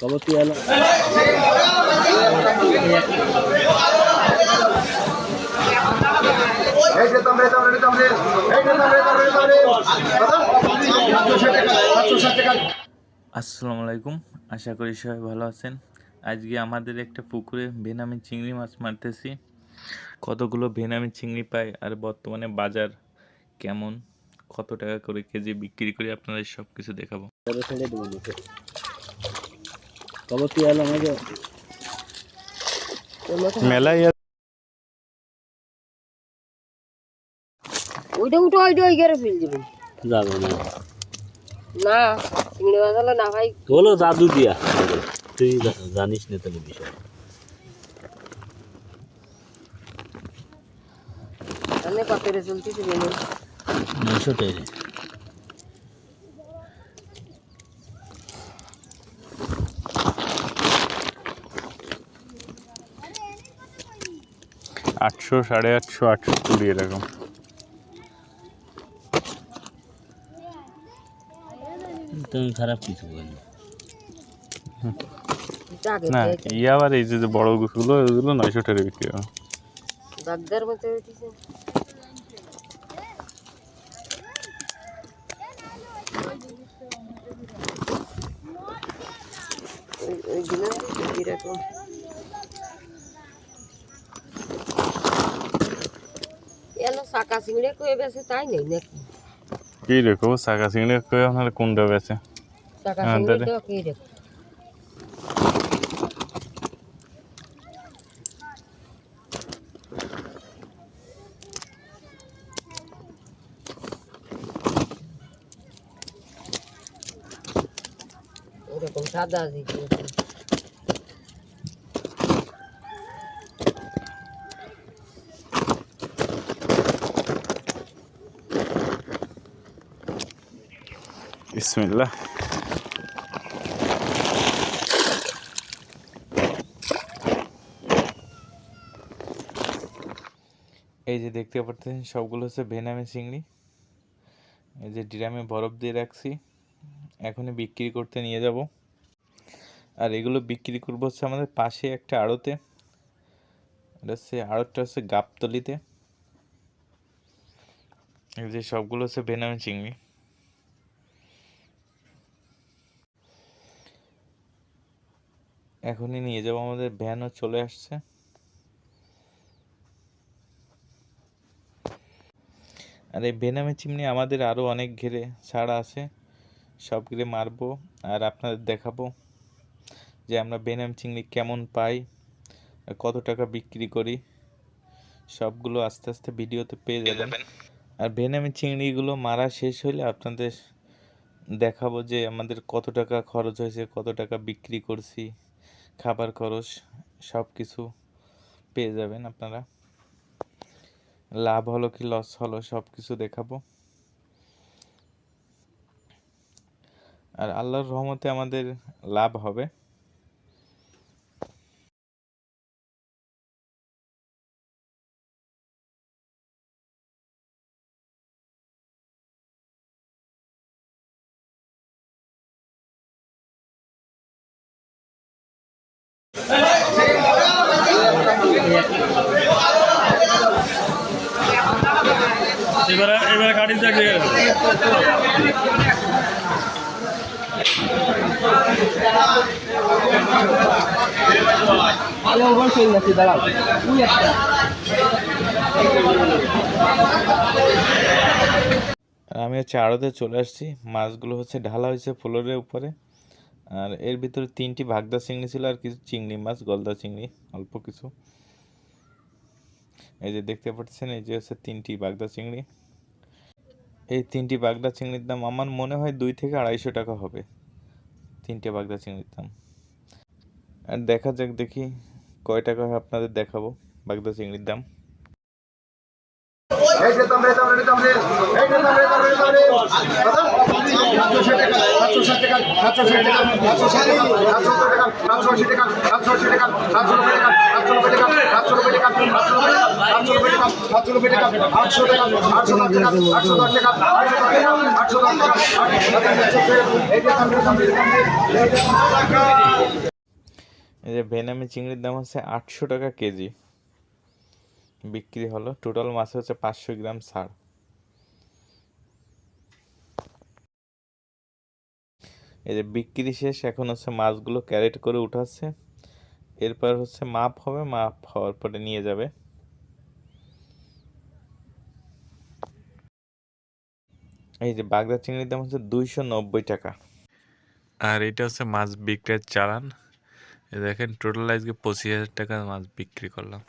কবতি এলো এই যে তামড়ে তামড়ে তামড়ে এই যে তামড়ে তামড়ে তামড়ে দাদা 560 টাকা 560 টাকা আসসালামু আলাইকুম আশা করি সবাই ভালো আছেন। আজকে আমাদের একটা পুকুরে বেনামি চিংড়ি মাছ মারতেছি। কতগুলো বেনামি চিংড়ি পাই আর বর্তমানে বাজার কেমন? কত টাকা করে কেজি বিক্রি করে? আপনাদের সব কিছু দেখাবো কবতি এলো আমাকে মেলায় ওইটা উঠো ওইটা ওই গেড়ে ফেল দেবেন যাবে না। না চিংড়ি মাছ হলে না ভাই। হলো জাদু দিয়া। তুই জানিস না তাহলে বিষয়। আমি চলতেছি টাকা আটশো সাড়ে আটশো আটশো কুড়ি এরকম। তুমি খারাপ কিছু বলি না ই আবার এই যে যে বড় গুছগুলো ওগুলো নয়শো টাকা বিক্রি হয়। মতো ওইগুলো এরকম এলো শাকা চিংড়ি কয়ে বেছে তাই নেই নাকি? কি রেখো শাকা চিংড়ি কয়ে আপনার কোনটা বেছে? শাকা হ্যাঁ, চিংড়ি তো কি রেখো? এরকম সাদা দিচ্ছে বিসমিল্লাহ। এই যে দেখতে পাচ্ছেন, সবগুলো হচ্ছে ভেনামি চিংড়ি। এই যে ড্রামে বরফ দিয়ে রাখছি। এখনই বিক্রি করতে নিয়ে যাব। আর এগুলো বিক্রি করব হচ্ছে আমাদের পাশে একটা আড়তে। এটা হচ্ছে, আড়তটা হচ্ছে গাবতলিতে। এই যে সবগুলো হচ্ছে ভেনামি চিংড়ি। এখনই নিয়ে যাব আমাদের ভ্যানও চলে আসছে। আর এই বেনামি চিমনি আমাদের আরও অনেক ঘেরে ছাড়া আছে সব ঘিরে মারবো আর আপনাদের দেখাবো যে আমরা বেনামি চিংড়ি কেমন পাই কত টাকা বিক্রি করি। সবগুলো আস্তে আস্তে ভিডিওতে পেয়ে যাবেন। আর বেনামি চিংড়িগুলো মারা শেষ হলে আপনাদের দেখাবো যে আমাদের কত টাকা খরচ হয়েছে কত টাকা বিক্রি করছি। খাবার খরচ সব কিছু পেয়ে যাবেন আপনারা। লাভ হলো কি লস হলো সব কিছু দেখাবো। আর আল্লাহর রহমতে আমাদের লাভ হবে। এবারে এবারে গাড়ি দেখে আর আমি হচ্ছে আড়তে চলে আসছি। মাছগুলো হচ্ছে ঢালা হয়েছে ফ্লোরের উপরে। আর এর ভিতরে তিনটি ভাগদা চিংড়ি ছিল আর কিছু চিংড়ি মাছ, গলদা চিংড়ি, অল্প কিছু। এই যে দেখতে পাচ্ছেন, এই যে হচ্ছে তিনটি বাগদা চিংড়ি। এই তিনটি বাগদা চিংড়ির দাম আমার মনে হয় দুই থেকে আড়াইশো টাকা হবে, তিনটে বাগদা চিংড়ির দাম। আর দেখা যাক দেখি কয় টাকা হয় আপনাদের দেখাবো বাগদা চিংড়ির দাম। এই সাতশো এই যে ভেনামি চিংড়ির দাম হচ্ছে আটশো টাকা কেজি। বিক্রি হলো। টোটাল মাছ হচ্ছে পাঁচশো গ্রাম ছাড় এই যে বিক্রি শেষ, এখন হচ্ছে মাছগুলো ক্যারেট করে উঠাচ্ছে। এরপর হচ্ছে মাপ হবে, মাপ হওয়ার পরে নিয়ে যাবে। এই যে বাগদা চিংড়ির দাম হচ্ছে দুইশো নব্বই টাকা। আর এটা হচ্ছে মাছ বিক্রির চালান। দেখেন টোটাল আজকে পঁচিশ হাজার টাকা মাছ বিক্রি করলাম।